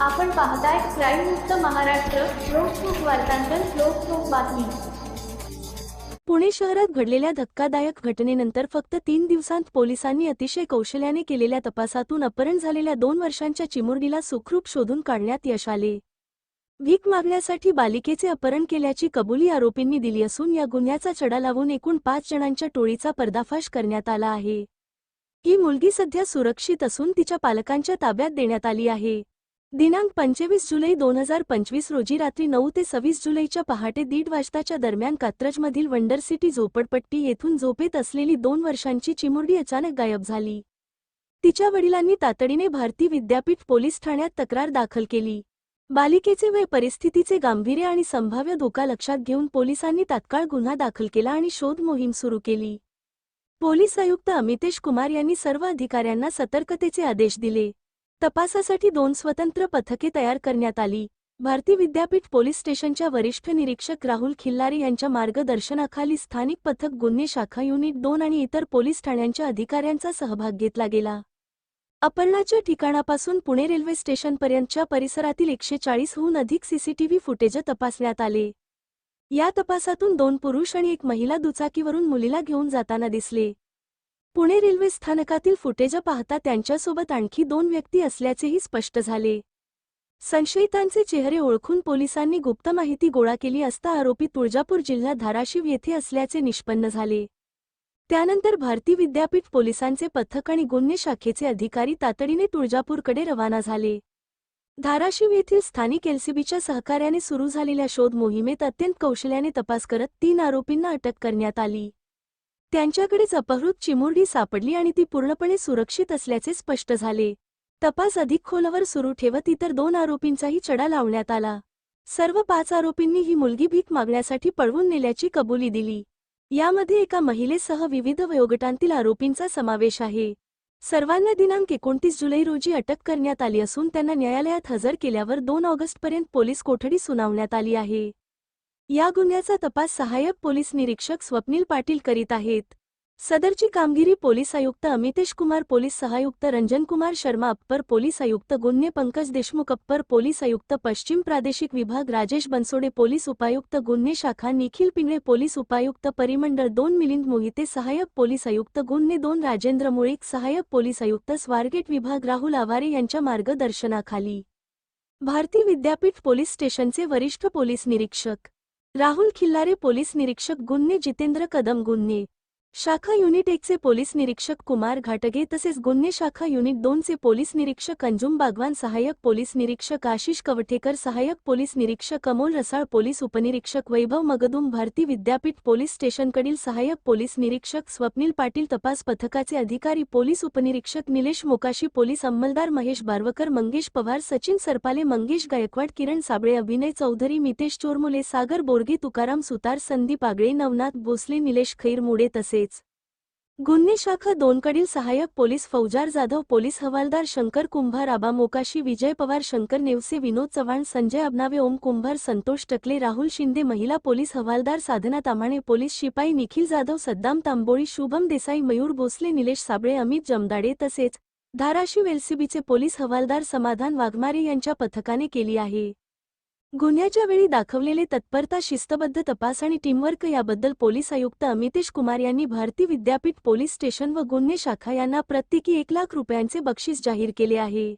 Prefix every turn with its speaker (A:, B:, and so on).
A: आपण पाहताय क्राईम मुक्त महाराष्ट्र लोकसुख वार्तांकन लोकसुख बातमी.
B: पुणे शहरात घडलेल्या धक्कादायक घटनेनंतर फक्त तीन दिवसांत पोलिसांनी अतिशय कौशल्याने केलेल्या तपासातून अपहरण झालेल्या दोन वर्षांच्या चिमुरडीला सुखरूप शोधून काढण्यात यश आले. भीक मागण्यासाठी बालिकेचे अपहरण केल्याची कबुली आरोपींनी दिली असून या गुन्ह्याचा चढा लावून एकूण पाच जणांच्या टोळीचा पर्दाफाश करण्यात आला आहे. ही मुलगी सध्या सुरक्षित असून तिच्या पालकांच्या ताब्यात देण्यात आली आहे. दिनांक पंचवीस जुलै दोन हजार पंचवीस रोजी रात्री नऊ ते सव्वीस जुलैच्या पहाटे दीड वाजताच्या दरम्यान कात्रजमधील वंडर सिटी झोपडपट्टी येथून झोपेत असलेली दोन वर्षांची चिमुरडी अचानक गायब झाली. तिच्या वडिलांनी तातडीने भारती विद्यापीठ पोलीस ठाण्यात तक्रार दाखल केली. बालिकेचे वय परिस्थितीचे गांभीर्य आणि संभाव्य धोका लक्षात घेऊन पोलिसांनी तात्काळ गुन्हा दाखल केला आणि शोध मोहीम सुरू केली. पोलीस आयुक्त अमितेश कुमार यांनी सर्व अधिकाऱ्यांना सतर्कतेचे आदेश दिले. तपासासाठी दोन स्वतंत्र पथके तयार करण्यात आली. भारती विद्यापीठ पोलीस स्टेशनच्या वरिष्ठ निरीक्षक राहुल खिल्लारी यांच्या मार्गदर्शनाखाली स्थानिक पथक गुन्हे शाखा युनिट दोन आणि इतर पोलीस ठाण्यांच्या अधिकाऱ्यांचा सहभाग घेतला गेला. अपर्णाच्या ठिकाणापासून पुणे रेल्वे स्टेशनपर्यंतच्या परिसरातील एकशे चाळीसहून अधिक सीसीटीव्ही फुटेज तपासण्यात आले. या तपासातून दोन पुरुष आणि एक महिला दुचाकीवरून मुलीला घेऊन जाताना दिसले. पुणे रेल्वे स्थानकातील फुटेज पाहता त्यांच्यासोबत आणखी दोन व्यक्ती असल्याचेही स्पष्ट झाले. संशयितांचे चेहरे ओळखून पोलिसांनी गुप्त माहिती गोळा केली असता आरोपी तुळजापूर जिल्हा धाराशिव येथे असल्याचे निष्पन्न झाले. त्यानंतर भारती विद्यापीठ पोलिसांचे पथक आणि गुन्हे शाखेचे अधिकारी तातडीने तुळजापूरकडे रवाना झाले. धाराशिव येथील स्थानिक एलसीबीच्या सहकार्याने सुरू झालेल्या शोध मोहिमेत अत्यंत कौशल्याने तपास करत तीन आरोपींना अटक करण्यात आली. त्यांच्याकडेच अपहृत चिमुरडी सापडली आणि ती पूर्णपणे सुरक्षित असल्याचे स्पष्ट झाले. तपास अधिक खोलवर सुरू ठेवत इतर दोन आरोपींचाही चढा लावण्यात आला. सर्व पाच आरोपींनी ही मुलगी भीक मागण्यासाठी पळवून नेल्याची कबुली दिली. यामध्ये एका महिलेसह विविध वयोगटांतील आरोपींचा समावेश आहे. सर्वांना दिनांक एकोणतीस जुलै रोजी अटक करण्यात आली असून त्यांना न्यायालयात हजर केल्यावर दोन ऑगस्टपर्यंत पोलीस कोठडी सुनावण्यात आली आहे. या गुन्ह्याचा तपास सहाय्यक पोलीस निरीक्षक स्वप्नील पाटील करीत आहेत. सदरची कामगिरी पोलीस आयुक्त अमितेश कुमार पोलीस सहायुक्त रंजन कुमार शर्मा अप्पर पोलीस आयुक्त गुन्हे पंकज देशमुख अप्पर पोलीस आयुक्त पश्चिम प्रादेशिक विभाग राजेश बनसोडे पोलीस उपायुक्त गुन्हे शाखा निखिल पिंगळे पोलीस उपायुक्त परिमंडळ दोन मिलिंद मोहिते सहाय्यक पोलीस आयुक्त गुन्हे दोन राजेंद्र मुळीक सहाय्यक पोलीस आयुक्त स्वारगेट विभाग राहुल आवारे यांच्या मार्गदर्शनाखाली. भारती विद्यापीठ पोलीस स्टेशनचे वरिष्ठ पोलीस निरीक्षक राहुल खिल्लारे पोलीस निरीक्षक गुन्हे जितेंद्र कदम गुन्हे. शाखा युनिट एकचे पोलीस निरीक्षक कुमार घाटगे तसेच गुन्हे शाखा युनिट दोनचे पोलीस निरीक्षक अंजुम बागवान सहाय्यक पोलीस निरीक्षक आशिष कवठेकर सहाय्यक पोलीस निरीक्षक अमोल रसाळ पोलीस उपनिरीक्षक वैभव मगदुम भारती विद्यापीठ पोलीस स्टेशनकडील सहाय्यक पोलीस निरीक्षक स्वप्नील पाटील तपास पथकाचे अधिकारी पोलीस उपनिरीक्षक निलेश मोकाशी पोलीस अंमलदार महेश बारवकर मंगेश पवार सचिन सरपाले मंगेश गायकवाड किरण साबळे अभिनय चौधरी मितेश चोरमुले सागर बोरगे तुकाराम सुतार संदीप आगळे नवनाथ भोसले निलेश खैरमुडे तसेच. गुन्हे शाखा दोनकडील सहाय्यक पोलीस फौजार जाधव पोलीस हवालदार शंकर कुंभार आबा मोकाशी विजय पवार शंकर नेवसे विनोद चव्हाण संजय अबनावे ओम कुंभार संतोष टकले राहुल शिंदे महिला पोलीस हवालदार साधना तामाणे पोलीस शिपाई निखिल जाधव सद्दाम तांबोळी शुभम देसाई मयूर भोसले निलेश साबळे अमित जमदाडे तसेच धाराशिव एलसीबीचे पोलीस हवालदार समाधान वाघमारे यांच्या पथकाने केली आहे. गुन्ह्याच्या वेळी दाखवलेले तत्परता शिस्तबद्ध तपास आणि टीमवर्क याबद्दल पोलीस आयुक्त अमितेश कुमार यांनी भारती विद्यापीठ पोलीस स्टेशन व गुन्हे शाखा यांना प्रत्येकी एक लाख रुपयांचे बक्षीस जाहीर केले आहे.